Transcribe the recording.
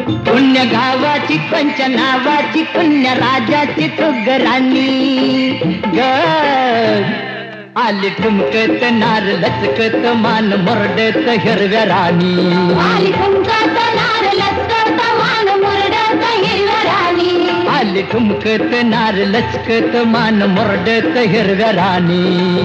पुण्य गावाची पंच नावाची पुण्य राजाची तुगराणी ग. आली ठुमकत नार लचकत मान मोरडत हिरव्या राणी. आली कुंकात नार लचकत मान मुरडत हिरव्या राणी. आली ठुमकत नार लचकत मान मोरडत हिरव्या राणी.